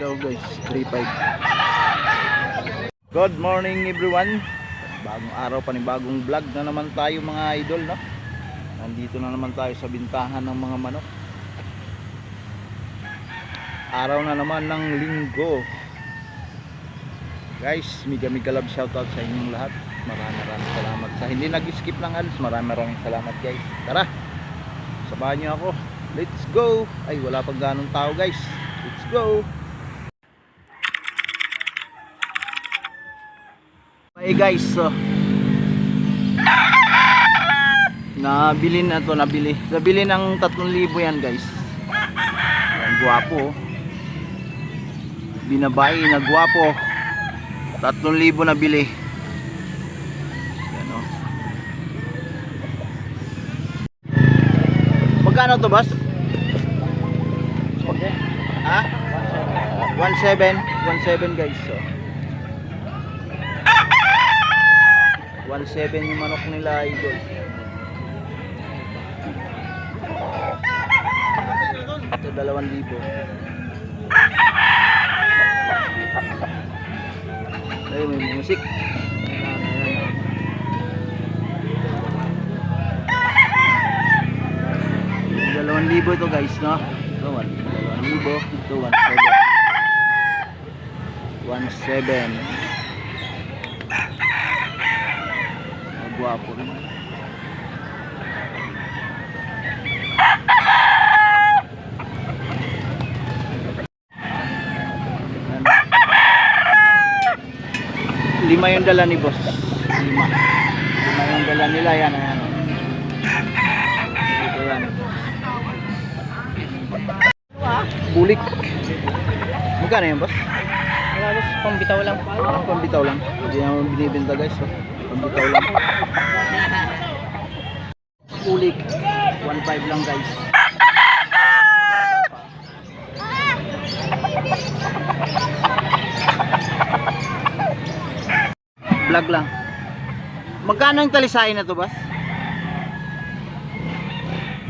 daw guys, 3.5. Good morning everyone. Bagong araw pa ni bagong vlog na naman tayo mga idol no. Nandito na naman tayo sa bintahan ng mga manok. Araw na naman ng linggo. Guys, mega mega love shoutout sa inyong lahat. Maraming maraming salamat sa hindi nag-skip ng ads. Maraming maraming salamat guys. Tara. Samahan niyo ako. Let's go. Ay, wala pang ganong tao guys. Let's go. Hey guys, so Nabili na to, nabili. Nabili ng 3,000 yan, guys. Yan, gwapo. oh. Binabae na gwapo. 3,000 nabili. Yan, oh. Magkano to, boss? Ha? 1.7 1.7 guys so. 1.7 yung manok nila idol. Ito 2,000 ayun may music. Dalawang libo ito guys no? Ito one dalawang libo. Ito one seven. One seven magwapo rin Yan. lima yung dala ni boss lima lima yung dala nila yan ayan ito yan bulik magkano yan boss? Wala boss, pambitaw lang. Pambitaw lang hindi naman binibenta guys so. Pambitaw lang bulik 1.5 lang guys vlog lang magkano yung talisayin na to boss?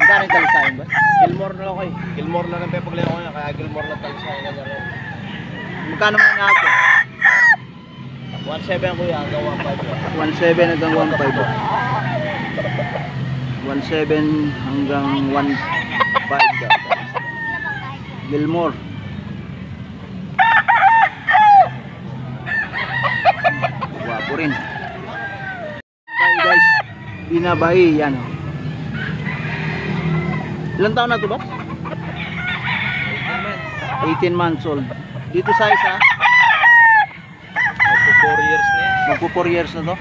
magkano yung talisayin boss? Gilmore na lang ko eh. Gilmore na lang pepag ko niya. Kaya Gilmore na tayo sa kanya. magkano mo na ako? 1.7 kuya, hanggang 1.5. 1.7 hanggang 1.5 1.7 hanggang 1.5 daw. Gilmore Wapo rin Bye guys Binabahi yan. Ilan taon na to ba? 18 months old Dito sa isa 4 years na yan. Magpo 4 years na to.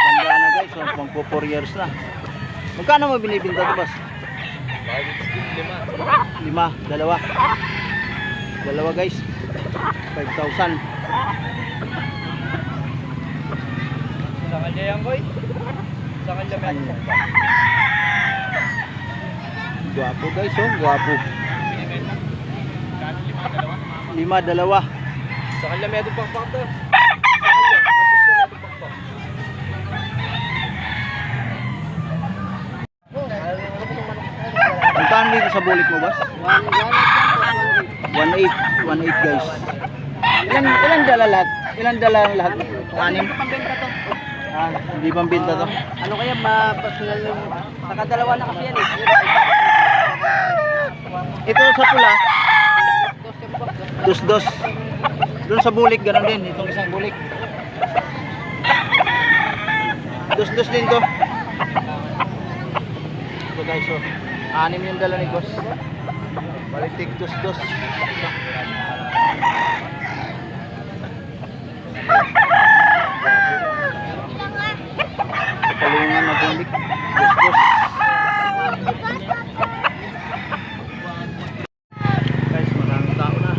Maganda na guys, so, magpo 4 years na. Magkano mo binibinta to boss? Bakit lima? Lima, dalawa. Dalawa guys. 5,000. Sa kanya yan koy. Sa kanya Sa kanya. Gwapo guys, oh, gwapo. Lima, dalawa. Sa may itong pakpak to. Sa kanya, masusya na itong pakpak. Magkano dito sa bulik mo boss? 1.8, 1.8 guys. Ilan, ilan dala lahat? Ilan dala ang lahat? Anim? Pambenta to. Ah, hindi pang binta to. Ano kaya ma-personal yung... Nakadalawa na kasi yan eh. Ito sa pula, Dos yung boss. dos dos. Doon sa bulik ganun din, itong isang bulik. Dos din to. Ito guys, so anim yung dala ni boss. Balitik dos dos. Kapalungan na bulik. Dos dos. Guys, maraming tao na.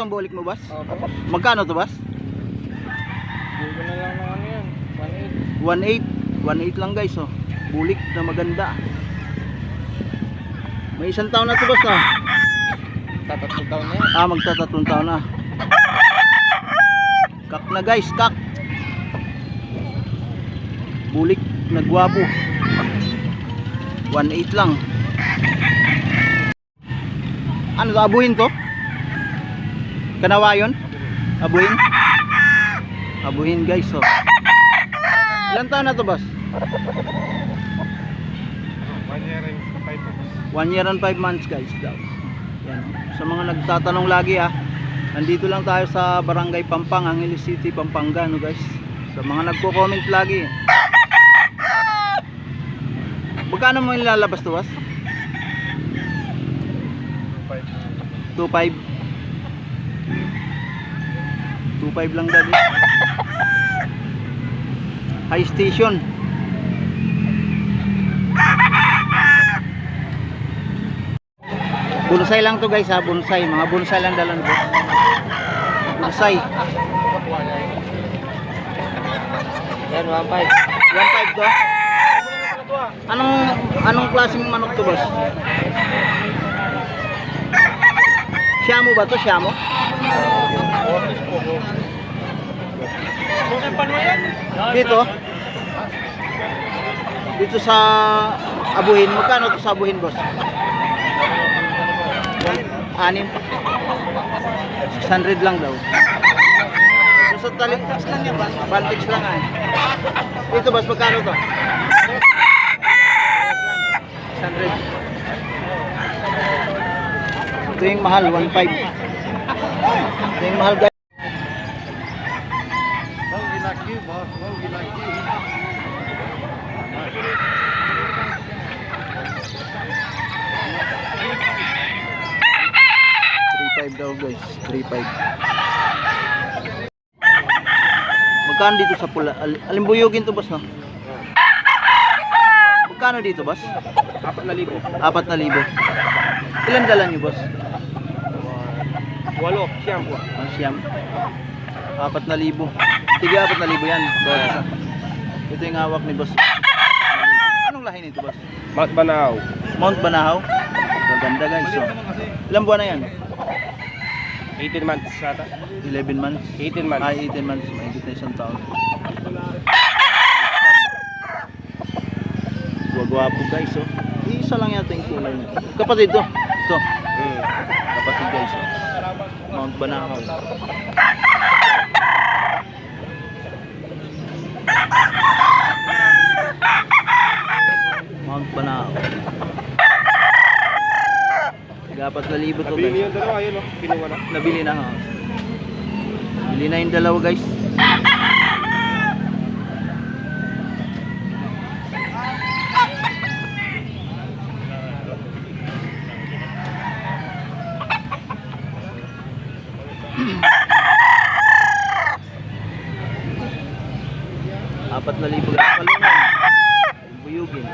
Ang bulik mo, boss? Opo. Magkano to, boss? Hindi ko na lang ng ano yan. 1.8. 1.8. 1.8 lang guys, oh. Bulik na maganda. May isang taon na to, boss, ah. Tatatlo taon na yan. Ah, magtatatlong taon na. Kak na guys, kak. Bulik, nagwapo. 1.8 lang. Ano to, abuhin to? Kanawa yun? Abuhin? Abuhin guys, oh. Ilan taon na to, boss? One year and five months. 1 year and 5 months guys daw. Yan. Sa mga nagtatanong lagi ah, nandito lang tayo sa Barangay Pampang, Angeles City, Pampanga no guys. Sa mga nagko-comment lagi. Magkano mo ilalabas to, was? 2.5 2.5 lang dali. High station. Bonsai lang to guys ha, bonsai. Mga bonsai lang dalan ko. Bonsai. Yan, 1.5. 1.5 to. Anong anong klaseng manok to, boss? Siamo ba to? Yan? Dito? Dito sa Abuhin. Magkano to sa Abuhin, boss? Anim. 600 lang daw. Dito sa Talintax lang yan, boss. Baltix lang ah. Dito, boss, magkano to? 600. Ito yung mahal, 1.5. Ito yung mahal, guys. Three five daw guys, 3.5. Magkano dito sa pula? Al alimbuyugin to boss no? Magkano dito boss? 4,000. 4,000. Ilan dala niyo boss? Walo, siyam po. Ang siyam. 4,000. Sige 4,000 yan. Boss. Ito yung hawak ni boss. Anong lahi nito boss? Mat Banaw. Mount Banahaw. Maganda guys. So. Ilang buwan na yan? 18 months ata. 11 months. 18 months. Ay, 18 months. May na isang taon. Gwapo guys, oh. Isa lang yata yung kulay niya. Kapatid to. Ito. Hmm. Kapatid guys, oh. Mount Banahaw. Mount Banahaw. Gapat na libo to Nabili yung dalawa, yun o. Kinuha na. Nabili na ha. Bili na yung dalawa guys. Apat na libo guys. Palungan. Buyugin.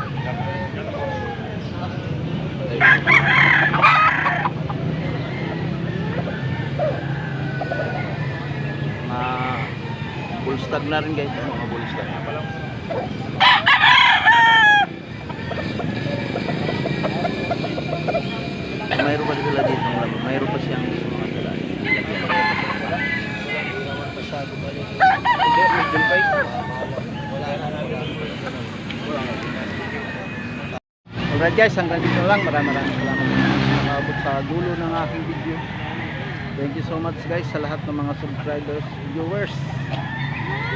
mga bull stag na rin guys. Mga bull stag mayroon pa sila dito ng labo mayroon pa siyang mga dala Hindi, medium price. alright guys. Hanggang dito na lang. Maraming maraming salamat. Sa nakabot sa dulo ng aking video. Thank you so much guys sa lahat ng mga subscribers viewers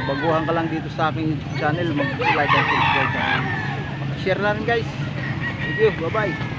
baguhan ka lang dito sa aking YouTube channel. Mag like and subscribe share na rin guys. Thank you. Bye bye